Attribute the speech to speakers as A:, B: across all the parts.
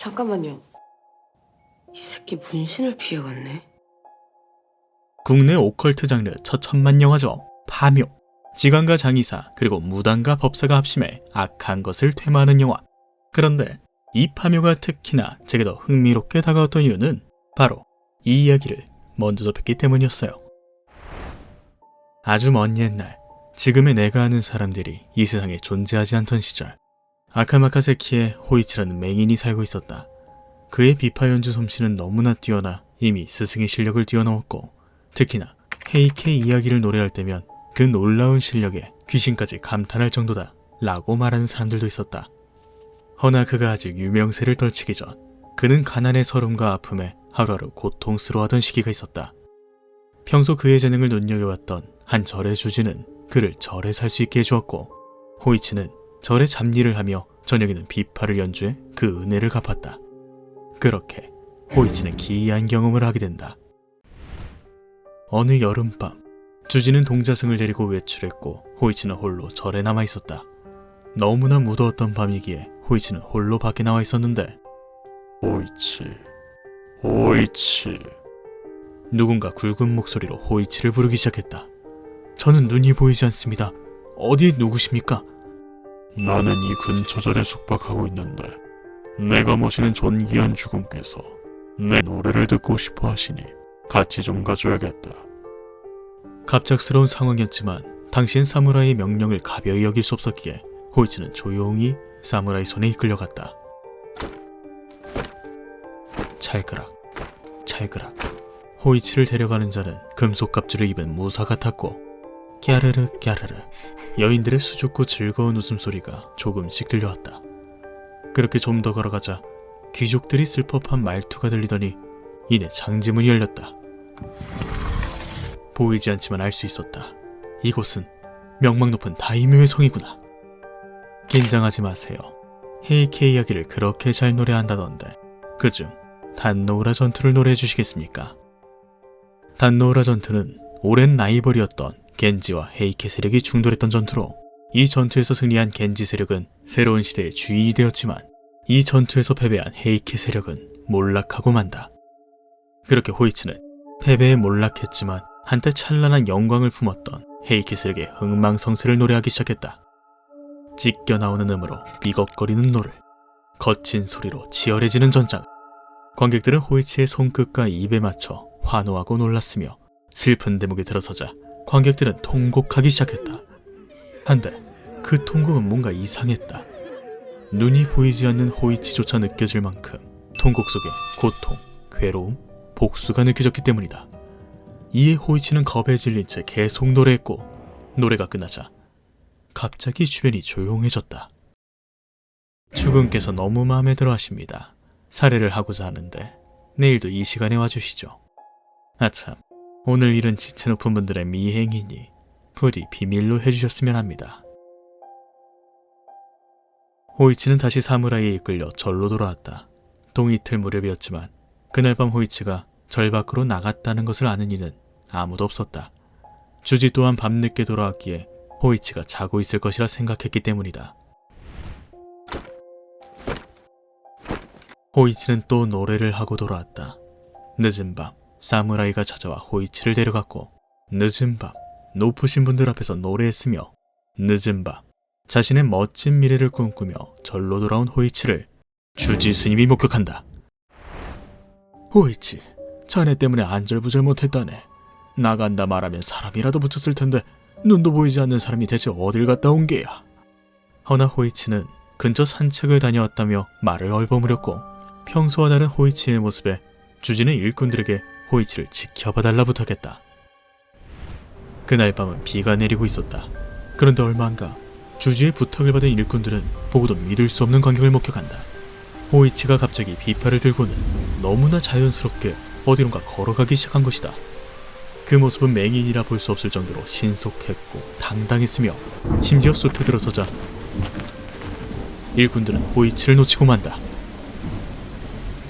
A: 잠깐만요. 이 새끼 문신을 피해갔네.
B: 국내 오컬트 장르 첫 천만 영화죠. 파묘. 지관과 장의사 그리고 무당과 법사가 합심해 악한 것을 퇴마하는 영화. 그런데 이 파묘가 특히나 제게 더 흥미롭게 다가왔던 이유는 바로 이 이야기를 먼저 접했기 때문이었어요. 아주 먼 옛날, 지금의 내가 아는 사람들이 이 세상에 존재하지 않던 시절, 아카마카세키에 호이치라는 맹인이 살고 있었다. 그의 비파 연주 솜씨는 너무나 뛰어나 이미 스승의 실력을 뛰어넘었고, 특히나 헤이케 이야기를 노래할 때면 그 놀라운 실력에 귀신까지 감탄할 정도다 라고 말하는 사람들도 있었다. 허나 그가 아직 유명세를 떨치기 전 그는 가난의 서름과 아픔에 하루하루 고통스러워하던 시기가 있었다. 평소 그의 재능을 눈여겨봤던 한 절의 주지는 그를 절에 살 수 있게 해주었고 호이치는 절의 잡일을 하며 저녁에는 비파를 연주해 그 은혜를 갚았다. 그렇게 호이치는 기이한 경험을 하게 된다. 어느 여름밤 주지는 동자승을 데리고 외출했고 호이치는 홀로 절에 남아 있었다. 너무나 무더웠던 밤이기에 호이치는 홀로 밖에 나와 있었는데 호이치, 호이치 누군가 굵은 목소리로 호이치를 부르기 시작했다. 저는 눈이 보이지 않습니다. 어디 누구십니까?
C: 나는 이 근처 절에 숙박하고 있는데 내가 모시는 존귀한 주군께서 내 노래를 듣고 싶어 하시니 같이 좀 가줘야겠다.
B: 갑작스러운 상황이었지만 당시엔 사무라이의 명령을 가벼이 여길 수 없었기에 호이치는 조용히 사무라이 손에 이끌려갔다. 찰그락, 찰그락. 호이치를 데려가는 자는 금속 갑주를 입은 무사 같았고 깨르르 깨르르 여인들의 수줍고 즐거운 웃음소리가 조금씩 들려왔다. 그렇게 좀 더 걸어가자 귀족들이 쓸 법한 말투가 들리더니 이내 장지문이 열렸다. 보이지 않지만 알 수 있었다. 이곳은 명망 높은 다이묘의 성이구나. 긴장하지 마세요. 헤이케 이야기를 그렇게 잘 노래한다던데 그중 단노우라 전투를 노래해 주시겠습니까? 단노우라 전투는 오랜 라이벌이었던 겐지와 헤이케 세력이 충돌했던 전투로 이 전투에서 승리한 겐지 세력은 새로운 시대의 주인이 되었지만 이 전투에서 패배한 헤이케 세력은 몰락하고 만다. 그렇게 호이치는 패배에 몰락했지만 한때 찬란한 영광을 품었던 헤이케 세력의 흥망성쇠를 노래하기 시작했다. 찢겨 나오는 음으로 삐걱거리는 노를, 거친 소리로 치열해지는 전장. 관객들은 호이치의 손끝과 입에 맞춰 환호하고 놀랐으며 슬픈 대목에 들어서자 관객들은 통곡하기 시작했다. 한데 그 통곡은 뭔가 이상했다. 눈이 보이지 않는 호이치조차 느껴질 만큼 통곡 속에 고통, 괴로움, 복수가 느껴졌기 때문이다. 이에 호이치는 겁에 질린 채 계속 노래했고 노래가 끝나자 갑자기 주변이 조용해졌다. 주군께서 너무 마음에 들어 하십니다. 사례를 하고자 하는데 내일도 이 시간에 와주시죠. 아참, 오늘 일은 지체 높은 분들의 미행이니 부디 비밀로 해주셨으면 합니다. 호이치는 다시 사무라이에 이끌려 절로 돌아왔다. 동이틀 무렵이었지만 그날 밤 호이치가 절 밖으로 나갔다는 것을 아는 이는 아무도 없었다. 주지 또한 밤늦게 돌아왔기에 호이치가 자고 있을 것이라 생각했기 때문이다. 호이치는 또 노래를 하고 돌아왔다. 늦은 밤, 사무라이가 찾아와 호이치를 데려갔고, 늦은 밤, 높으신 분들 앞에서 노래했으며, 늦은 밤, 자신의 멋진 미래를 꿈꾸며 절로 돌아온 호이치를 주지 스님이 목격한다. 호이치, 자네 때문에 안절부절 못했다네. 나간다 말하면 사람이라도 붙였을 텐데 눈도 보이지 않는 사람이 대체 어딜 갔다 온 게야. 허나 호이치는 근처 산책을 다녀왔다며 말을 얼버무렸고 평소와 다른 호이치의 모습에 주지는 일꾼들에게 호이치를 지켜봐달라 부탁했다. 그날 밤은 비가 내리고 있었다. 그런데 얼마 안가 주지의 부탁을 받은 일꾼들은 보고도 믿을 수 없는 광경을 목격한다. 호이치가 갑자기 비파를 들고는 너무나 자연스럽게 어디론가 걸어가기 시작한 것이다. 그 모습은 맹인이라 볼 수 없을 정도로 신속했고 당당했으며 심지어 숲에 들어서자 일꾼들은 호이치를 놓치고 만다.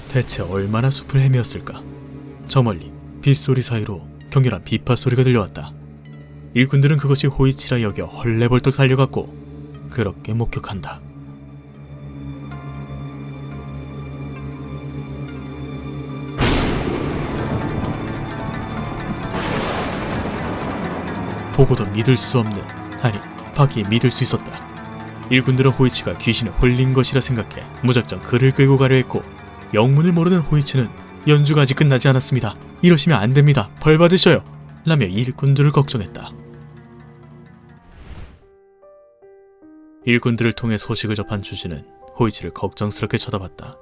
B: 대체 얼마나 숲을 헤매었을까? 저 멀리 빗소리 사이로 격렬한 비파 소리가 들려왔다. 일꾼들은 그것이 호이치라 여겨 헐레벌떡 달려갔고 그렇게 목격한다. 보고도 믿을 수 없는 아니 파기 믿을 수 있었다. 일군들은 호이치가 귀신을 홀린 것이라 생각해 무작정 그를 끌고 가려 했고 영문을 모르는 호이치는 연주가 아직 끝나지 않았습니다. 이러시면 안 됩니다. 벌 받으셔요. 라며 일꾼들을 걱정했다. 일꾼들을 통해 소식을 접한 주지는 호이치를 걱정스럽게 쳐다봤다.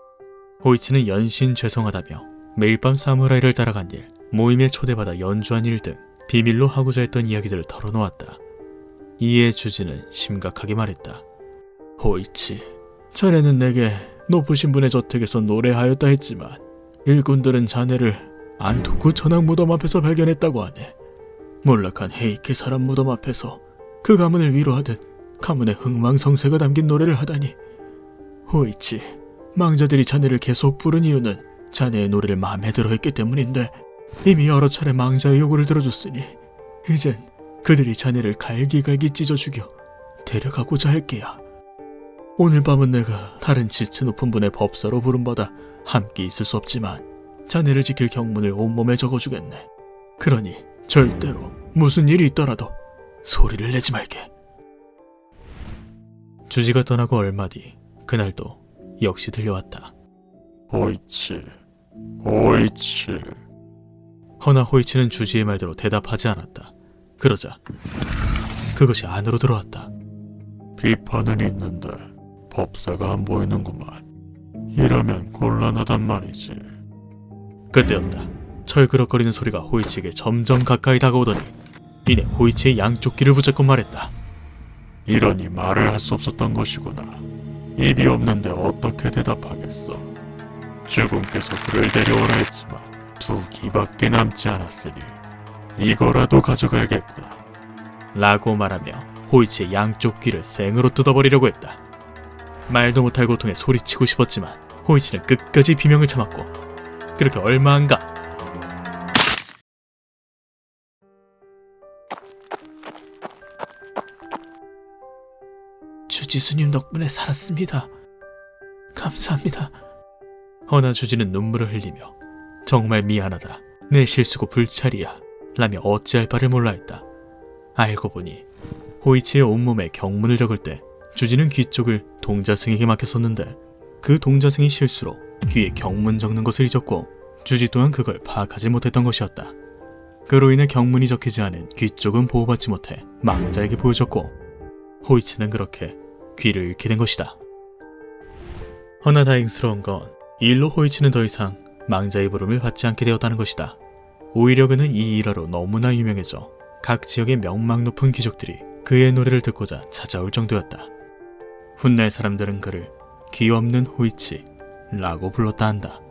B: 호이치는 연신 죄송하다며 매일 밤 사무라이를 따라간 일, 모임에 초대받아 연주한 일 등 비밀로 하고자 했던 이야기들을 털어놓았다. 이에 주지는 심각하게 말했다. 호이치, 자네는 내게 높으신 분의 저택에서 노래하였다 했지만 일꾼들은 자네를 안토쿠 전학 무덤 앞에서 발견했다고 하네. 몰락한 헤이케 사람 무덤 앞에서 그 가문을 위로하듯 가문의 흥망성쇠가 담긴 노래를 하다니. 호이치, 망자들이 자네를 계속 부른 이유는 자네의 노래를 마음에 들어 했기 때문인데 이미 여러 차례 망자의 요구를 들어줬으니 이젠 그들이 자네를 갈기갈기 찢어 죽여 데려가고자 할 게야. 오늘 밤은 내가 다른 지체 높은 분의 법사로 부름받아 함께 있을 수 없지만 자네를 지킬 경문을 온몸에 적어주겠네. 그러니 절대로 무슨 일이 있더라도 소리를 내지 말게. 주지가 떠나고 얼마 뒤 그날도 역시 들려왔다.
C: 호이치, 호이치.
B: 허나 호이치는 주지의 말대로 대답하지 않았다. 그러자 그것이 안으로 들어왔다.
C: 비판은 있는데 법사가 안 보이는구만. 이러면 곤란하단 말이지.
B: 그때였다. 철그럭거리는 소리가 호이치에게 점점 가까이 다가오더니 이내 호이치의 양쪽 귀를 붙잡고 말했다.
C: 이러니 말을 할 수 없었던 것이구나. 입이 없는데 어떻게 대답하겠어. 주군께서 그를 데려오라 했지만 두 기밖에 남지 않았으니 이거라도 가져가야겠구나.
B: 라고 말하며 호이치의 양쪽 귀를 생으로 뜯어버리려고 했다. 말도 못할 고통에 소리치고 싶었지만 호이치는 끝까지 비명을 참았고 그렇게 얼마 안 가. 주지수님 덕분에 살았습니다. 감사합니다. 허나 주지는 눈물을 흘리며 정말 미안하다. 내 실수고 불찰이야. 라며 어찌할 바를 몰라 했다. 알고 보니 호이치의 온몸에 경문을 적을 때 주지는 귀 쪽을 동자승에게 맡겼었는데 그 동자승이 실수로 귀에 경문 적는 것을 잊었고 주지 또한 그걸 파악하지 못했던 것이었다. 그로 인해 경문이 적히지 않은 귀 쪽은 보호받지 못해 망자에게 보여줬고 호이치는 그렇게 귀를 잃게 된 것이다. 허나 다행스러운 건 이 일로 호이치는 더 이상 망자의 부름을 받지 않게 되었다는 것이다. 오히려 그는 이 일화로 너무나 유명해져 각 지역의 명망 높은 귀족들이 그의 노래를 듣고자 찾아올 정도였다. 훗날 사람들은 그를 귀 없는 호이치라고 불렀다 한다.